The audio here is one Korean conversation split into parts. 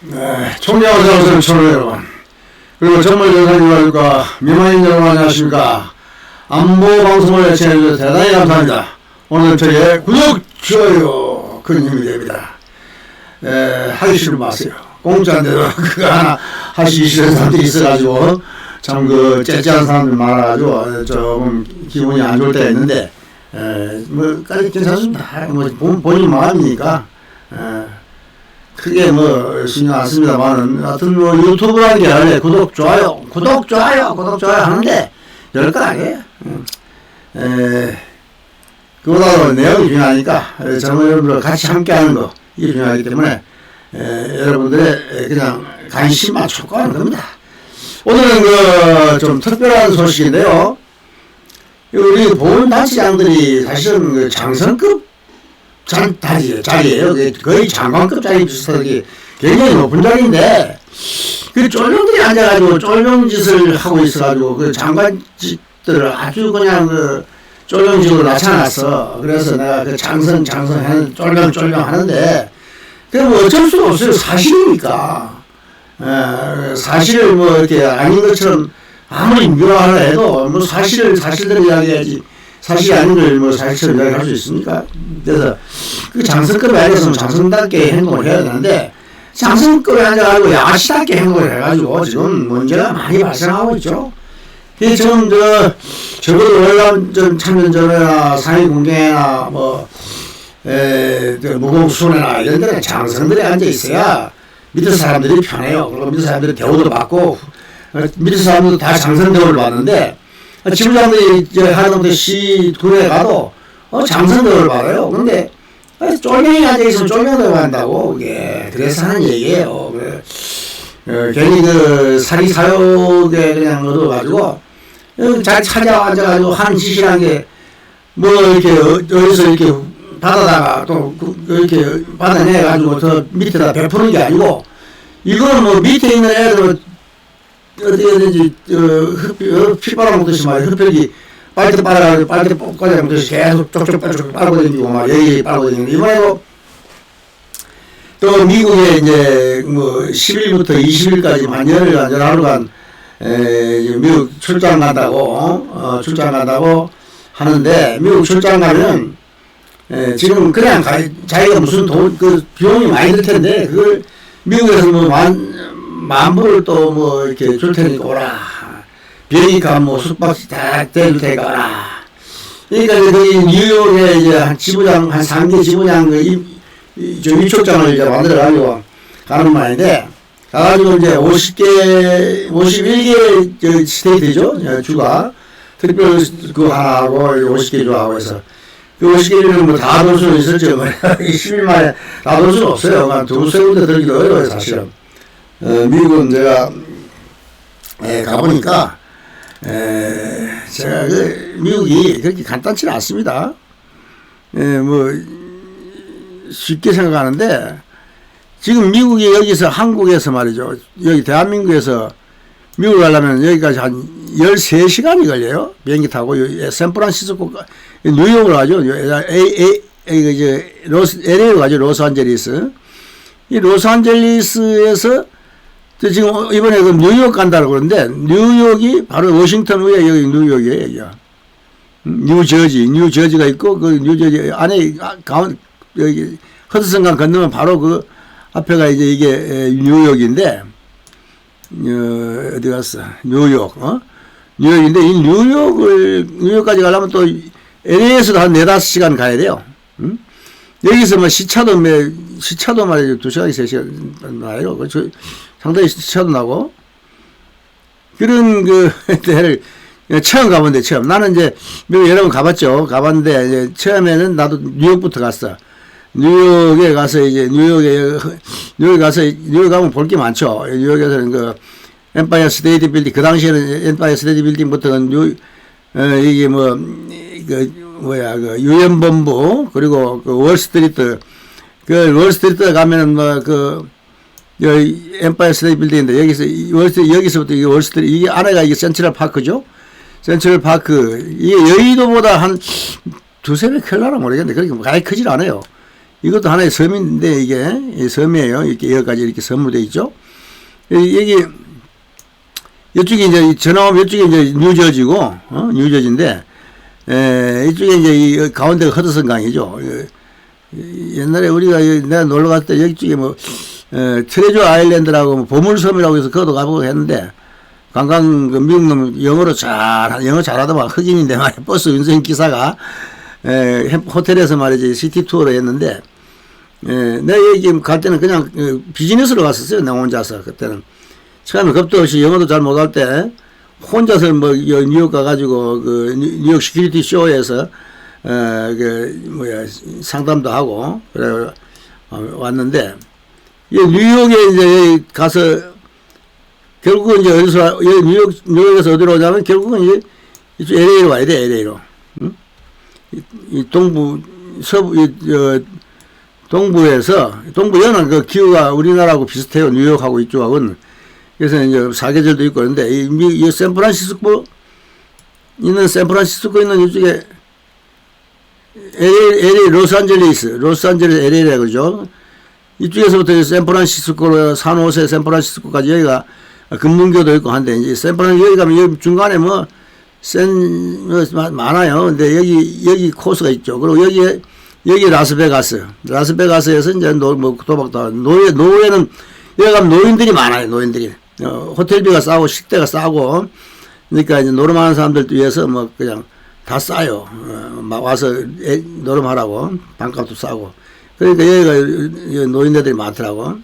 네, 총장어서오세요 청취자 여러분. 그리고 정말 여사님과 미만인 여러분 안녕하십니까. 안보 방송을 애청해주셔서 대단히 감사합니다. 오늘 저의 구독, 좋아요, 큰 힘이 됩니다. 에, 하기 싫으면 마세요. 공짜인데도 그거 하나 하시기 싫은 사람들이 있어가지고 참그 째째한 사람들 많아가지고 조금 기분이 안 좋을 때가 있는데 에, 뭐 까지 괜찮습니다. 뭐 본, 본인 마음이니까 에, 크게 뭐 신경 안 씁니다만은 하여튼 뭐 유튜브라는 게 원래 구독 좋아요 구독 좋아요 구독 좋아요 하는데 별거 아니에요. 음. 에, 그보다도 내용이 중요하니까 에, 젊은 여러분들 같이 함께하는 거 이게 중요하기 때문에 에, 여러분들의 그냥 관심만 촉구하는 겁니다. 오늘은 그 좀 특별한 소식인데요. 우리 보훈단체장들이 사실은 그 장성급 장, 자리, 자리에요. 거의 장관급 자리 비슷하게 굉장히 높은 자리인데, 그 쫄병들이 앉아가지고 쫄병 짓을 하고 있어가지고, 그 장관직들을 아주 그냥 그 쫄병직으로 나타났어. 그래서 내가 그 장성, 장성 하는, 쫄병, 쫄병 하는데, 그뭐 어쩔 수가 없어요. 사실이니까. 에, 사실을 뭐 이렇게 아닌 것처럼 아무리 미워하려 해도 뭐 사실을 사실대로 이야기해야지. 사실이 아닌 걸 뭐 사실처럼 이야기할 수 있습니까? 그래서 그 장성급에 앉아서 장성답게 행동을 해야 되는데 장성급에 앉아가지고 야시답게 행동을 해가지고 지금 문제가 많이 발생하고 있죠. 그 지금 저 적어도 월남 전 참전 전회나 상위 공개나 뭐 에, 무공수나 이런 데는 장성들이 앉아 있어야 밑에 사람들이 편해요. 그리고 밑에 사람들이 대우도 받고 어, 밑에 사람들도 다 장성 대우를 받는데 지부장들이 이제 하다못해 시군에 가도 어, 장성대우를 받아요. 근데 쫄병이 앉아있으면 쫄병대우 한다고 그게 그래서 하는 얘기예요. 그, 어, 괜히 그 사리 사욕에 그냥 얻어가지고 어, 잘 찾아 앉아가지고 하는 짓이란 게뭐 이렇게 어, 어디서 이렇게 받아다가 또 그, 이렇게 받아내가지고 저 밑에다 베푸는 게 아니고 이거는 뭐 밑에 있는 애들 어디 어디지 어, 피 빨아먹듯이 말이야 흡혈기 빨대 빨아가지고 빨대 뽑아야 먹듯이 계속 쪽쪽 쪽쪽 빨고 다니고 막 여기 빨고 다니고 이번에도 또 미국에 이제 뭐 10일부터 20일까지 만 열흘간 열하루간 에, 미국 출장 간다고 어, 출장 간다고 하는데 미국 출장 가면 에, 지금 그냥 가, 자기가 무슨 돈 그 비용이 많이 들 텐데 그걸 미국에서 뭐만 만불을 또 뭐 이렇게 줄 테니까 오라. 비행기값 뭐 숙박시 다 대줄 테니까 오라. 그러니까 거기 뉴욕에 이제 한 지부장, 한 3개 지부장 그저 위촉장을 이제 만들어가지고 가는 말인데, 가가지고 이제 50개, 51개 저 스테이트죠. 주가. 특별 그 하나하고 50개 주하고 해서. 그 50개는 뭐다 돌 수는 있었죠. 10일 만에 다 돌 수는 없어요. 한 두세 군데 들기도 어려워요, 사실은. 어, 미국은 제가 에, 가보니까 에, 제가 그 미국이 그렇게 간단치 않습니다. 에, 뭐 쉽게 생각하는데 지금 미국이 여기서 한국에서 말이죠. 여기 대한민국에서 미국 가려면 여기까지 한 13시간이 걸려요. 비행기 타고 샌프란시스코 뉴욕을 가죠. 로스, LA로 가죠. 로스안젤리스. 이 로스안젤리스에서 지금 이번에 그 뉴욕 간다고 그러는데 뉴욕이 바로 워싱턴 위에 여기 뉴욕이에요. 여기가. 뉴저지, 뉴저지가 있고 그 뉴저지 안에 가운 여기 허드슨강 건너면 바로 그 앞에가 이제 이게 뉴욕인데 어, 어디 갔어? 뉴욕, 어? 뉴욕인데 이 뉴욕을 뉴욕까지 가려면 또 LA에서도 한 네다섯 시간 가야 돼요. 응? 여기서 뭐 시차도 매 시차도 말이죠 두 시간 세 시간 나요. 그 상당히 시차도 나고 그런 그 데를 처음 가본데 처음 나는 이제 여러 번 가봤죠. 가봤는데 이제 처음에는 나도 뉴욕부터 갔어. 뉴욕에 가서 이제 뉴욕에 뉴욕 가서 뉴욕 가면 볼 게 많죠. 뉴욕에서는 그 엠파이어 스테이트 빌딩 그 당시에는 엠파이어 스테이트 빌딩부터는 뉴 어, 이게 뭐그 뭐야 그 유엔 본부 그리고 그 월스트리트 그 월스트리트 가면은 뭐그 여기 엠파이어 스테이트 빌딩인데 여기서 월스트리트 여기서부터 이게 월스트리트 이게 안에가 이게 센트럴 파크죠. 센트럴 파크 이게 여의도보다 한 두세 배 클라나 모르겠는데 그렇게 많이 크질 않아요. 이것도 하나의 섬인데 이게 이 섬이에요. 이렇게 여기까지 이렇게 섬으로 돼 있죠. 이- 여기 이쪽이 이제 전화하면 이쪽이 이제 뉴저지고 어? 뉴저지인데 에, 이쪽에 이제 이 가운데가 허드슨 강이죠. 이- 이- 옛날에 우리가 이- 내가 놀러 갔을 때 여기 쪽에 뭐 에, 트레저 아일랜드라고 뭐 보물섬이라고 해서 그것도 가보고 했는데 관광 그 미국 놈 영어로 잘 영어 잘하더만 흑인인데 말이야. 버스 운전 기사가 에, 해- 호텔에서 말이지 시티 투어를 했는데 에, 내가 여기 갈 때는 그냥 어, 비즈니스로 갔었어요. 나 혼자서 그때는. 처음에 겁도 없이 영어도 잘 못할 때 혼자서 뭐 여- 뉴욕 가가지고 그 뉴- 뉴욕 시큐리티 쇼에서 어그 뭐야 상담도 하고 그래 어, 왔는데 이 뉴욕에 이제 가서 결국은 이제 어디서 뉴욕 뉴욕에서 어디로 오냐면 결국은 이제 LA로 와야 돼 LA로. 응? 이, 이 동부 서부 이, 저, 동부에서 동부 연은 그 기후가 우리나라하고 비슷해요. 뉴욕하고 이쪽하고는 그래서 이제 사계절도 있고 그런데 이, 미- 이 샌프란시스코 있는 샌프란시스코 있는 이쪽에 LA, LA 로스안젤레스 로스안젤레스 LA라 그러죠 이쪽에서부터 샌프란시스코로 산호세 샌프란시스코까지 여기가 금문교도 있고 한데 이제 샌프란 여기 가면 여기 중간에 뭐 마- 많아요. 근데 여기 여기 코스가 있죠. 그리고 여기 여기 라스베가스 라스베가스에서 이제 노 뭐 도박도 하고. 노예 노예는 여기 가면 노인들이 많아요. 노인들이 어, 호텔비가 싸고 식대가 싸고 그러니까 이제 노름하는 사람들도 위해서 뭐 그냥 다 싸요. 어, 막 와서 애- 노름하라고 반값도 싸고. 그러니까 여기가 여- 노인네들이 많더라고.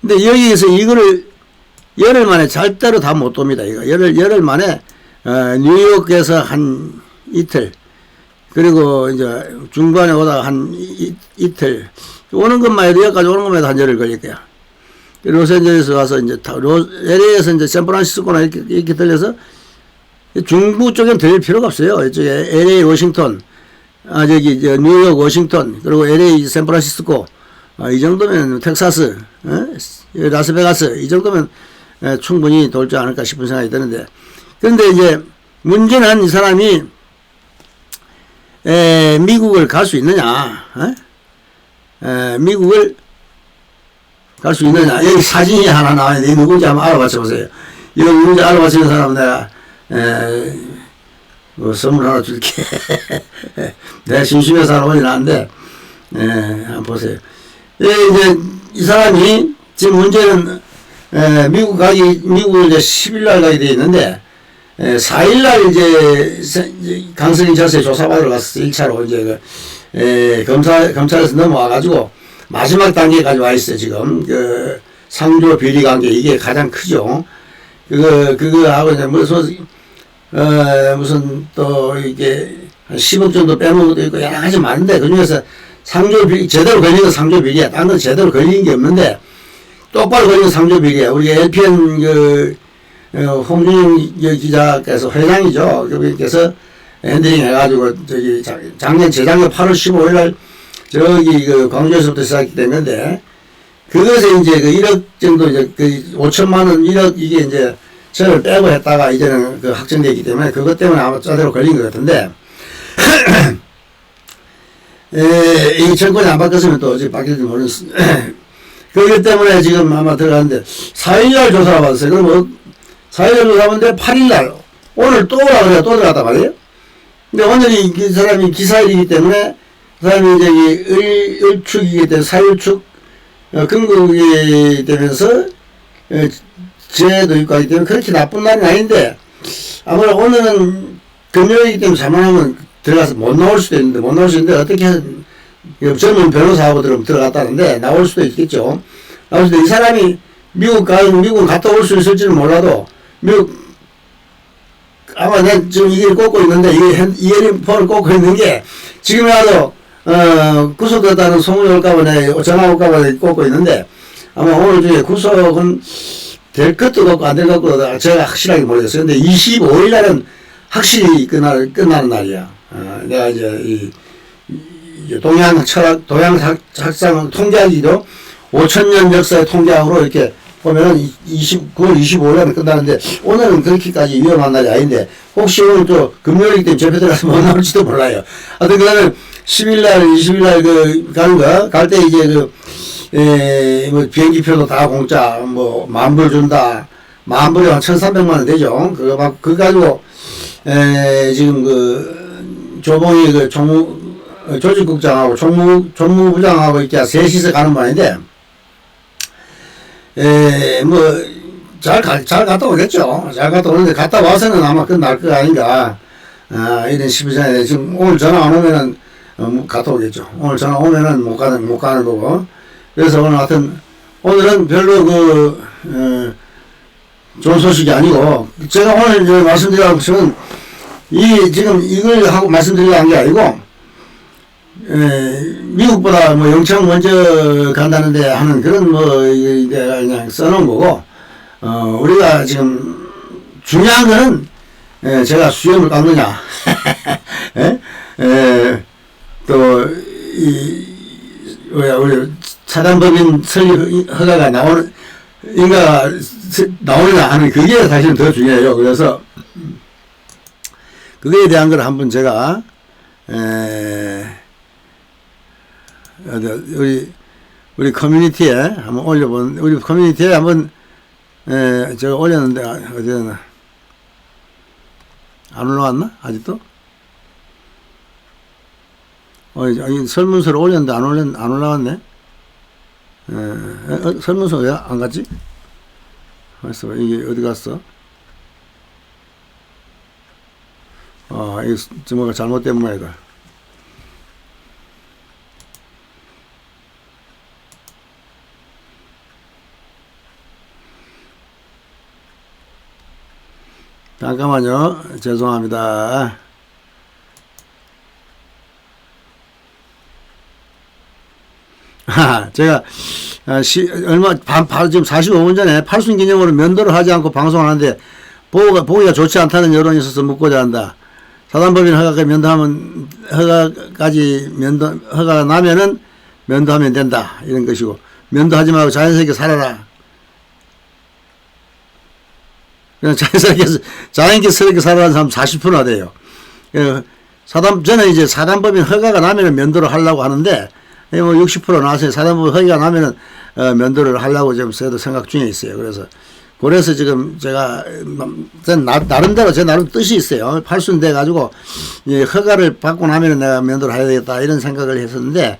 근데 여기에서 이거를 열흘 만에 절대로 다 못 돕니다. 이거 열흘 열흘 만에 어, 뉴욕에서 한 이틀 그리고 이제 중간에 오다가 한 이, 이틀 오는 것만 해도 여기까지 오는 것만 해도 한 열흘 걸릴 거야. 로스앤젤레스 와서 이제 LA에서 이제 샌프란시스코나 이렇게 이렇게 들려서 중부 쪽엔 들릴 필요가 없어요. 이쪽에 LA 워싱턴 아 저기 저 뉴욕 워싱턴 그리고 LA 샌프란시스코 아, 이 정도면 텍사스 어? 라스베가스 이 정도면 에, 충분히 돌지 않을까 싶은 생각이 드는데 그런데 이제 문제는 이 사람이 에, 미국을 갈 수 있느냐 어? 에, 미국을 갈 수 있느냐? 여기 사진이 하나 돼 누군지 한번 알아맞혀 보세요. 이거 누군지 알아맞히는 사람은 내가 에, 뭐 선물 하나 줄게. 내가 심심해서 하러 오진 않는데 에, 한번 보세요. 예, 이제 이 사람이 지금 문제는 에, 미국 가기 미국을 이제 10일 날 가게 돼 있는데 에, 4일 날 이제 세- 이제 강승희 절세 조사받으러 갔어 1차로 이제 그, 에, 검사 검찰에서 넘어와 가지고 마지막 단계까지 와 있어 지금 그 상조 비리 관계 이게 가장 크죠. 그거 그거 하고 이제 무슨 어 무슨 또 이게 한 10억 정도 빼먹은 것도 있고 여러 가지 많은데 그 중에서 상조 비리 제대로 건 상조 비리야. 딴건 제대로 걸린 게 없는데 똑바로 건 상조 비리야. 우리 LPN 그 어, 홍준영 기자께서 회장이죠. 그분께서 엔딩 해가지고 저기 작- 작년 재작년 8월 15일 날 저기 그 광주에서부터 건데 그것에 이제 그 1억 정도 이제 그 5천만 원 1억 이게 이제 저를 빼고 했다가 이제는 그 확정되기 때문에 그것 때문에 아마 짜대로 걸린 것 같은데 에, 이 정권이 안 바뀌었으면 또 어제 바뀔지 모르겠 그렇기 때문에 지금 아마 들어갔는데 4일날 조사를 받았어요. 그럼 뭐 4일날 조사 받는데 8일날 오늘 또 오라 그래 또 들어갔단 말이에요. 근데 오늘이 그 사람이 기사일이기 때문에 그 사람이 이제 이 을, 을축이기 때문에 사일축 어, 근국이 되면서 어, 재해도 있고 하기 때문에 그렇게 나쁜 날은 아닌데 아무래도 오늘은 금요일이기 때문에 잘못하면 들어가서 못 나올 수도 있는데 못 나올 수 있는데 어떻게 이 젊은 변호사하고 들어 들어갔다는데 나올 수도 있겠죠. 나올 수도 이 사람이 미국 가 미국 갔다 올 수 있을지는 몰라도 미국 아마 난 지금 이게 꽂고 있는데 이게 핸- 이어링폰을 꽂고 있는 게 지금이라도 어 구속됐다는 소문이 올까봐 내가 전화 올까봐 꽂고 있는데 아마 오늘 중에 구속은 될 것도 같고 안 될 것도 같고 제가 확실하게 모르겠어요. 근데 25일 날은 확실히 끝날 끝나는 날이야. 어, 내가 이제 이, 이 동양 철학 동양 학- 학상 통계학이죠. 5천 년 역사의 통계학으로 이렇게 보면은 20, 9월 25일 날에 끝나는데 오늘은 그렇게까지 위험한 날이 아닌데 혹시 오늘 또 금요일이기 때문에 접해 들어가서 못 나올지도 몰라요. 하여튼 그다음에 10일 날, 20일 날 그 가는 거, 갈 때 이제 그, 에, 뭐 비행기표도 다 공짜, 뭐, 만불 준다. 만불이 한 1,300만 원 되죠. 그거 막, 그거 가지고, 에, 지금 그, 조봉이 그 총무, 어, 조직국장하고 총무, 총무부장하고 이렇게 셋이서 가는 말인데, 에, 뭐, 잘 가, 잘 갔다 오겠죠. 잘 갔다 오는데 갔다 와서는 아마 끝날 거 아닌가. 아, 이런 12전에 지금 오늘 전화 안 오면은, 어, 뭐 갔다 오겠죠. 오늘 전화 오면은 못 가는, 못 가는 거고. 그래서 오늘 하여튼, 오늘은 별로 그, 어, 좋은 소식이 아니고, 제가 오늘 이제 말씀드리려고 지금, 이, 지금 이걸 하고 말씀드리려고 한 게 아니고, 에, 미국보다 뭐 영창 먼저 간다는데 하는 그런 뭐, 이게 그냥 써놓은 거고, 어, 우리가 지금 중요한 거는, 에, 제가 수염을 깎느냐, 에? 에, 또, 이, 뭐야, 우리 차단법인 설립 허가가 나오는, 스- 나오느냐 하는 그게 사실은 더 중요해요. 그래서, 그거에 대한 걸 한번 제가, 에, 우리, 우리 커뮤니티에 한번 올려본, 우리 커뮤니티에 한번, 에, 제가 올렸는데, 아, 어디였나. 안 올라왔나? 아직도? 어, 이 설문서를 올렸는데 안 올렸, 안 올라왔네? 에, 어, 설문서 왜 안 갔지? 벌써 이게 어디 갔어? 아, 이거 뭐가 잘못된 모양이다. 잠깐만요. 죄송합니다. 하, 제가 아, 시, 얼마 반, 바로 지금 45분 전에 팔순 기념으로 면도를 하지 않고 방송을 하는데 보기가, 보기가 좋지 않다는 여론이 있어서 묻고자 한다. 사단법인 허가까지 면도하면 허가까지 면도 허가가 나면은 면도하면 된다 이런 것이고 면도하지 말고 자연스럽게 살아라. 그냥 자연스럽게 자연스럽게 살아가는 사람 40%나 돼요. 그 사단 저는 이제 사단법인 허가가 나면은 면도를 하려고 하는데 예, 뭐 60% 나왔어요. 사단법인 허가가 나면은 어, 면도를 하려고 지금 저도 생각 중에 있어요. 그래서 그래서 지금 제가 나, 나름대로 제 나름 뜻이 있어요. 팔순 돼 가지고 이 허가를 받고 나면은 내가 면도를 해야 되겠다 이런 생각을 했었는데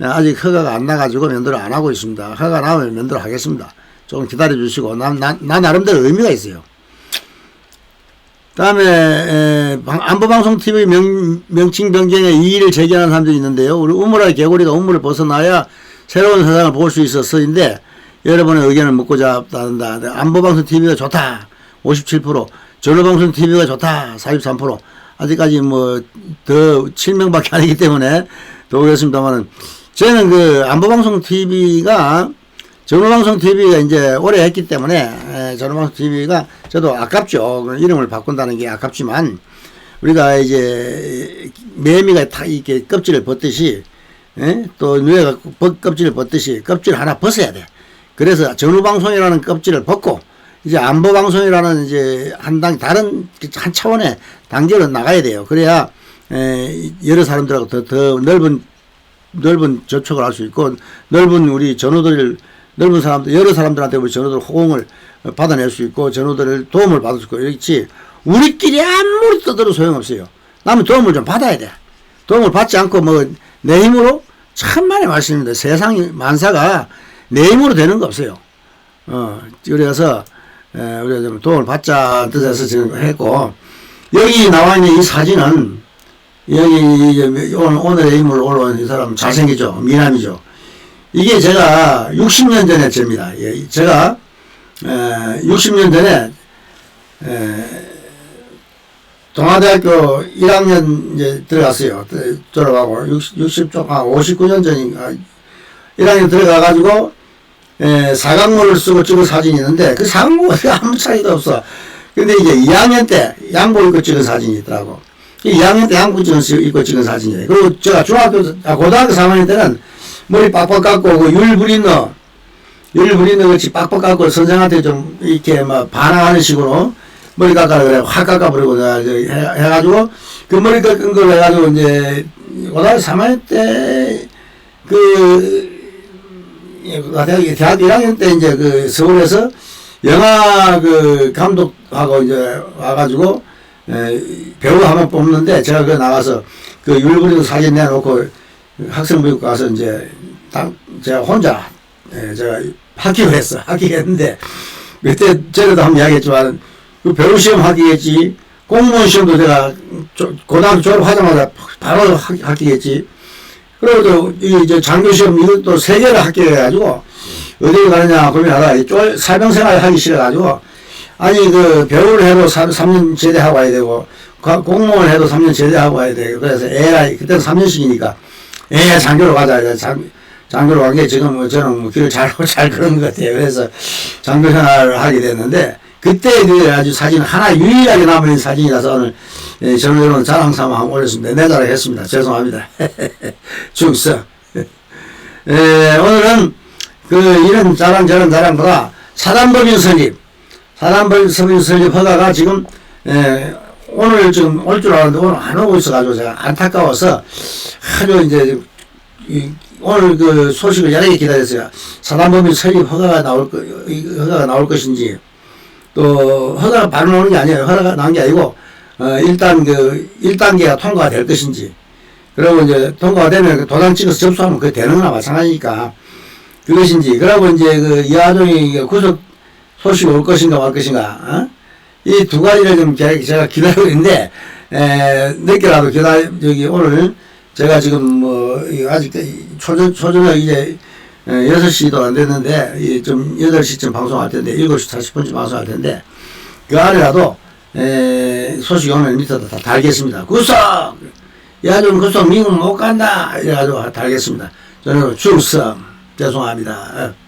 아직 허가가 안 나가지고 면도를 안 하고 있습니다. 허가 나오면 면도를 하겠습니다. 조금 기다려 주시고 나, 나, 나 나름대로 의미가 있어요. 다음에 에, 방- 안보방송TV 명, 명칭 변경에 이의를 제기하는 사람들이 있는데요. 우리 우물의 개구리가 우물을 벗어나야 새로운 세상을 볼 수 있어서인데 여러분의 의견을 묻고자 한다. 안보방송TV가 좋다. 57%. 전로방송TV가 좋다. 43%. 아직까지 뭐 더 7명밖에 아니기 때문에 더 그렇습니다만은 저는 그 안보방송TV가 전후방송 TV가 이제 오래 했기 때문에 전후방송 TV가 저도 아깝죠. 그 이름을 바꾼다는 게 아깝지만 우리가 이제 매미가 다 이렇게 껍질을 벗듯이 예? 또 벗- 껍질을 벗듯이 껍질 하나 벗어야 돼. 그래서 전후방송이라는 껍질을 벗고 이제 안보방송이라는 이제 한당 다른 한 차원의 단계로 나가야 돼요. 그래야 에, 여러 사람들하고 더, 더 넓은 넓은 접촉을 할 수 있고 넓은 우리 전우들 넓은 사람들 여러 사람들한테 우리 전우들 호응을 받아낼 수 있고 전우들을 도움을 받을 수 있고 이렇지 우리끼리 아무리 떠들어 소용없어요. 남의 도움을 좀 받아야 돼. 도움을 받지 않고 뭐 내 힘으로 천만의 말씀입니다. 세상이 만사가 내 힘으로 되는 거 없어요. 어 그래서 에, 우리가 좀 도움을 받자 뜻에서 지금 했고 여기 나와 있는 이 사진은 여기 오늘의 인물 올라온 이 사람 잘생기죠 미남이죠 이게 제가 60년 전에 겁니다. 예, 제가 에, 60년 전에 에, 동아대학교 1학년 이제 들어갔어요. 들- 졸업하고 60, 60쪽 한 59년 전인가 1학년 들어가 가지고 에, 사각모를 쓰고 찍은 사진이 있는데 그 사각모가 아무 차이도 없어. 근데 이제 2학년 때 양복 입고 찍은 사진이 있더라고. 이 2학년 때 양복 입고 찍은 사진이에요. 그리고 제가 중학교, 아, 고등학교 3학년 때는 머리 빡빡 깎고, 그 율브리너, 율브리너 같이 빡빡 깎고 선생한테 좀 이렇게 막 반항하는 식으로 머리 깎아라 그래. 확 깎아 버리고 내가 이제 해, 해가지고 그 머리 깎은 걸 해가지고 이제 고등학교 3학년 때, 그, 대학, 대학 1학년 때 이제 그 서울에서 영화 그 감독하고 이제 와가지고, 에, 배우 한번 뽑는데 제가 그 나가서 그 율그리도 사진 내놓고 학생부육 가서 이제 당, 제가 혼자, 에, 제가 합격했어. 합격했는데, 그때 전에도 한번 이야기했지만, 그 배우 시험 합격했지, 공무원 시험도 제가 조- 고등학교 졸업하자마자 바로 합- 합격했지. 그리고 이제 장교 시험 이것도 세 개를 합격해가지고, 어디를 가느냐 고민하다가 이 쫄, 사병생활 하기 싫어가지고, 아니, 그, 배우를 해도 3, 삼년 제대하고 와야 되고, 가- 공무원 해도 3년 제대하고 와야 되고, 그래서 애가, 그때는 3년씩이니까, 애 장교로 가자. 장, 장교로 간 게 지금 뭐 저는 뭐 길을 잘, 잘 그런 것 같아요. 그래서 장교 생활을 하게 됐는데, 그때 그 아주 사진 하나 유일하게 남아있는 사진이라서 오늘 예, 저는 여러분 자랑 삼아 한번 올렸습니다. 내 자랑했습니다. 죄송합니다. 죽서. 예, 오늘은 그 이런 자랑 저런 자랑보다 사단법인 설립, 사단법인 설립 허가가 지금 예, 오늘 지금 올줄 알았는데 오늘 안 오고 있어가지고 제가 안타까워서 아주 이제 이, 오늘 그 소식을 여러 개 기다렸어요. 사단법인 설립 허가가 나올 거, 이 허가가 나올 것인지 또 허가가 바로 나오는 게 아니에요. 허가가 나온 게 아니고 어, 일단 그 1단계가 통과가 될 것인지 그리고 이제 통과가 되면 그 도장 찍어서 접수하면 그게 되는 거나 마찬가지니까 그것인지 그러고 이제 그 이하종이 그 구속 소식이 올 것인가 말 것인가 어? 이 두 가지를 좀 제- 제가 기다리고 있는데 에, 늦게라도 기다 저기 오늘 제가 지금 뭐이 아직 초전 초저녁 이제 에, 6시도 안 됐는데 이좀 8시쯤 방송할 텐데 7시 40분쯤 방송할 텐데 그 안에라도 에, 소식이 오면 밑에다 다 달겠습니다. 구속! 야, 좀 구속 미국 못 간다! 이래가지고 달겠습니다. 저는 충성! 죄송합니다. 예.